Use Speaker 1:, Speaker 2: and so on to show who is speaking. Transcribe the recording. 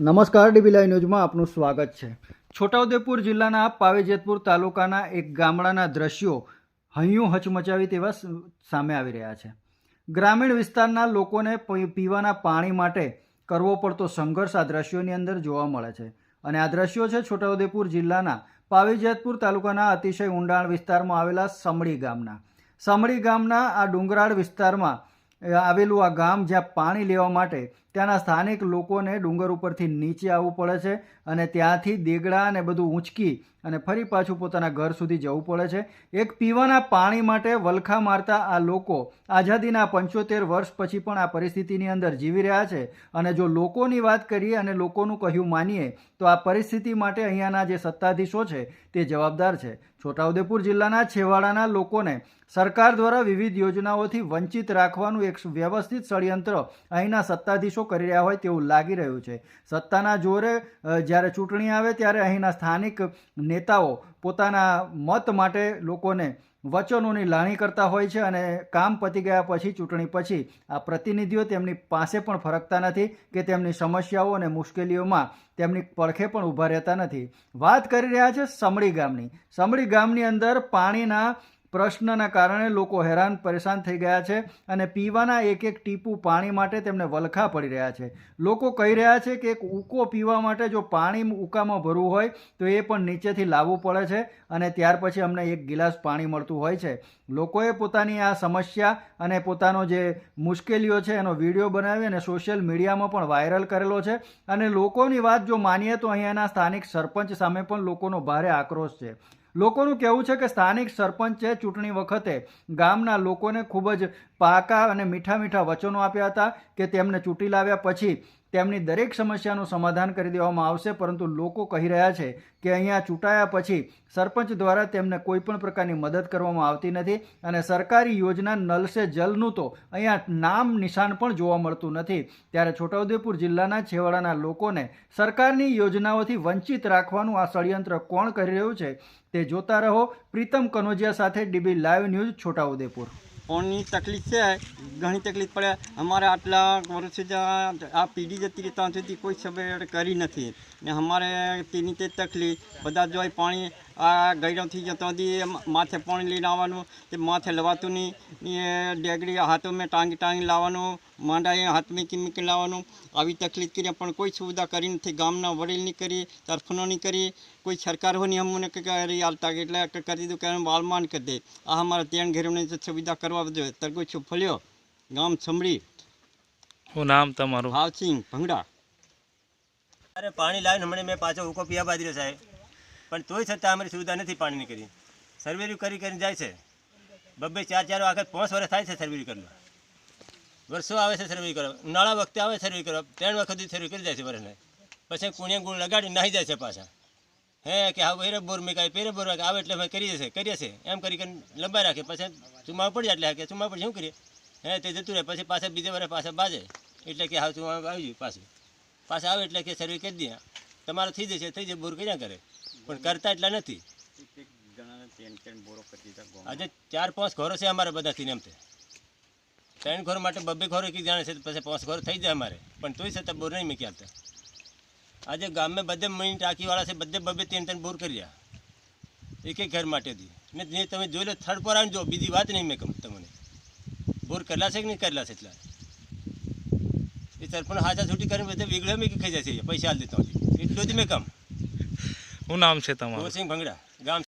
Speaker 1: નમસ્કાર dB live ન્યૂઝમાં આપનું સ્વાગત છે. છોટાઉદેપુર જિલ્લાના પાવીજેતપુર તાલુકાના એક ગામડાના દ્રશ્યો હૈયું હચમચાવી તેવા સામે આવી રહ્યા છે. ગ્રામીણ વિસ્તારના લોકોને પીવાના પાણી માટે કરવો પડતો સંઘર્ષ આ દ્રશ્યોની અંદર જોવા મળે છે. અને આ દ્રશ્યો છે છોટાઉદેપુર જિલ્લાના પાવીજેતપુર તાલુકાના અતિશય ઊંડાણ વિસ્તારમાં આવેલા સમડી ગામના. સમડી ગામના આ ડુંગરાળ વિસ્તારમાં આવેલું આ ગામ જ્યાં પાણી લેવા માટે ત્યાંના સ્થાનિક લોકોને ડુંગર ઉપરથી નીચે આવવું પડે છે અને ત્યાંથી દેગડા અને બધું ઊંચકી અને ફરી પાછું પોતાના ઘર સુધી જવું પડે છે. એક પીવાના પાણી માટે વલખા મારતા આ લોકો આઝાદીના પંચોતેર વર્ષ પછી પણ આ પરિસ્થિતિની અંદર જીવી રહ્યા છે. અને જો લોકોની વાત કરીએ અને લોકોનું કહ્યું માનીએ, તો આ પરિસ્થિતિ માટે અહીંયાના જે સત્તાધીશો છે તે જવાબદાર છે. છોટાઉદેપુર જિલ્લાના છેવાડાના લોકોને સરકાર દ્વારા વિવિધ યોજનાઓથી વંચિત રાખવાનું એક વ્યવસ્થિત ષડયંત્ર અહીંના સત્તાધીશો કરી રહ્યા હોય તેવું લાગી રહ્યું છે. સત્તાના જોરે જ્યારે ચૂંટણી આવે ત્યારે અહીંના સ્થાનિક નેતાઓ પોતાના મત માટે લોકોને વચનોની લાણી કરતા હોય છે અને કામ પતી ગયા પછી, ચૂંટણી પછી આ પ્રતિનિધિઓ તેમની પાસે પણ ફરકતા નથી કે તેમની સમસ્યાઓ અને મુશ્કેલીઓમાં તેમની પડખે પણ ઊભા રહેતા નથી. વાત કરી રહ્યા છે સમડી ગામની. સમડી ગામની અંદર પાણીના પ્રશ્નના કારણે લોકો હેરાન, પરેશાન થઈ ગયા છે અને પીવાના એક એક ટીપું પાણી માટે તેમને વલખા પડી રહ્યા છે. લોકો કહી રહ્યા છે કે એક ઉકો પીવા માટે જો પાણી ઉકામાં ભરવું હોય, તો એ પણ નીચેથી લાવવું પડે છે અને ત્યાર પછી અમને એક ગિલાસ પાણી મળતું હોય છે. લોકોએ પોતાની આ સમસ્યા અને પોતાનો જે મુશ્કેલીઓ છે એનો વીડિયો બનાવી અને સોશિયલ મીડિયામાં પણ વાયરલ કરેલો છે અને લોકોની વાત જો માનીએ તો અહીંયાના સ્થાનિક સરપંચ સામે પણ લોકોનો ભારે આક્રોશ છે. લોકોનું કહેવું છે કે સ્થાનિક સરપંચે ચૂંટણી વખતે ગામના લોકોને ખૂબ જ પાકા અને મીઠા મીઠા વચનો આપ્યા હતા કે તેમને ચૂંટી લાવ્યા પછી તેમની દરેક સમસ્યાનું સમાધાન કરી દેવામાં આવશે, પરંતુ લોકો કહી રહ્યા છે કે અહીંયા ચૂંટાયા પછી સરપંચ દ્વારા તેમને કોઈ પણ પ્રકારની મદદ કરવામાં આવતી નથી અને સરકારી યોજના નલ સે જલનું તો અહીંયા નામ નિશાન પણ જોવા મળતું નથી. ત્યારે છોટાઉદેપુર જિલ્લાના છેવાડાના લોકોને સરકારની યોજનાઓથી વંચિત રાખવાનું આ ષડયંત્ર કોણ કરી રહ્યું છે તે જોતા રહો. પ્રીતમ કનોજિયા સાથે ડીબી લાઈવ ન્યૂઝ છોટાઉદેપુર.
Speaker 2: ફોનની તકલીફ છે, ઘણી તકલીફ પડે. અમારે આટલા વર્ષ આ પેઢી જતી રહી ત્યાં સુધી કોઈ સભ્ય કરી નથી. ને અમારે તેની તે તકલીફ, બધા જોઈ પાણી આ ગયડોથી જતો હતી માથે પાણી લઈને આવવાનું તે માથે લવાતું નહીં ડેગડી હાથોમાં ટાંગી ટાંગી લાવવાનું માંડાએ હાથ મૂકી મૂકી લાવવાનું. આવી તકલીફ કરી પણ કોઈ સુવિધા કરી નથી ગામના વડીલની કરી તરફનોની કરી કોઈ સરકાર હોની અમને કે કરી હાલતા એટલે કરી દીધું કે વાલમાન કરી દે. આ અમારા ત્યાં ઘેરોની સુવિધા કરવા જોઈએ તરગોછું ફળ્યો ગામ સંભળી.
Speaker 3: હું નામ તમારું?
Speaker 2: હાવસિંગ ભંગડા.
Speaker 4: અરે પાણી લાવીને હમણાં મેં પાછો ઉકો પીવા બાંધ્યો સાહેબ. પણ તોય છતાં અમારી સુવિધા નથી પાણીની કરી. સર્વેરી કરી કરીને જાય છે. બબ્બે ચાર ચાર વખત પાંચ વર્ષ થાય છે સર્વેરી કરવા. વર્ષો આવે છે સર્વે કરવા. ઉનાળા વખતે આવે સર્વે કરવા. ત્રણ વખત સર્વે કરી જાય છે વર્ષને. પછી કુણિયા ગુણ લગાડી નાહી જાય છે પાછા. હે કે હા પેરે બોર મેં કાંઈ પેરે બોર આવે એટલે અમે કરીએ છીએ કરીએ છીએ. એમ કરી કરીને લંબાઈ રાખે પછી ચુમા પડી જાય એટલે કે ચુમા પડી શું કરીએ? હે, તે જતું રહે. પછી પાછા બીજે વર્ષે પાછા બાજે. એટલે કે હા, ચુમા આવી પાછું. પાછા આવે એટલે કે સર્વે કરી દે તમારે થઈ જશે, થઈ જાય બોર કર્યા કરે. પણ કરતા એટલા નથી. આજે ચાર પાંચ ઘરો છે અમારે બધાથી એમ તે. ત્રણ ઘર માટે બબ્બે ઘરો એક જાણે છે પછી પાંચ ઘર થઈ જાય અમારે. પણ તોય છતાં બોર નહીં મૂક્યા હતા આજે ગામમાં બધે મણી ટાંકીવાળા છે, બધે બબ્બે ત્રણ ત્રણ બોર કર્યા. એક એક ઘર માટેથી. ને જે તમે જોઈ લો થર્ડ પર આવીને જો, બીજી વાત નહીં મેં કહું તમને. બોર કરેલા છે કે નહીં કરેલા છે એટલા? એ સરપંચ હાચા છૂટી કરીને બધે વેગળે મેં ખાઈ જાય છે, પૈસા હાલ દેતા એટલું જ મેં કામ
Speaker 3: શું નામ છે તમારું?
Speaker 4: ભંગડા ગામ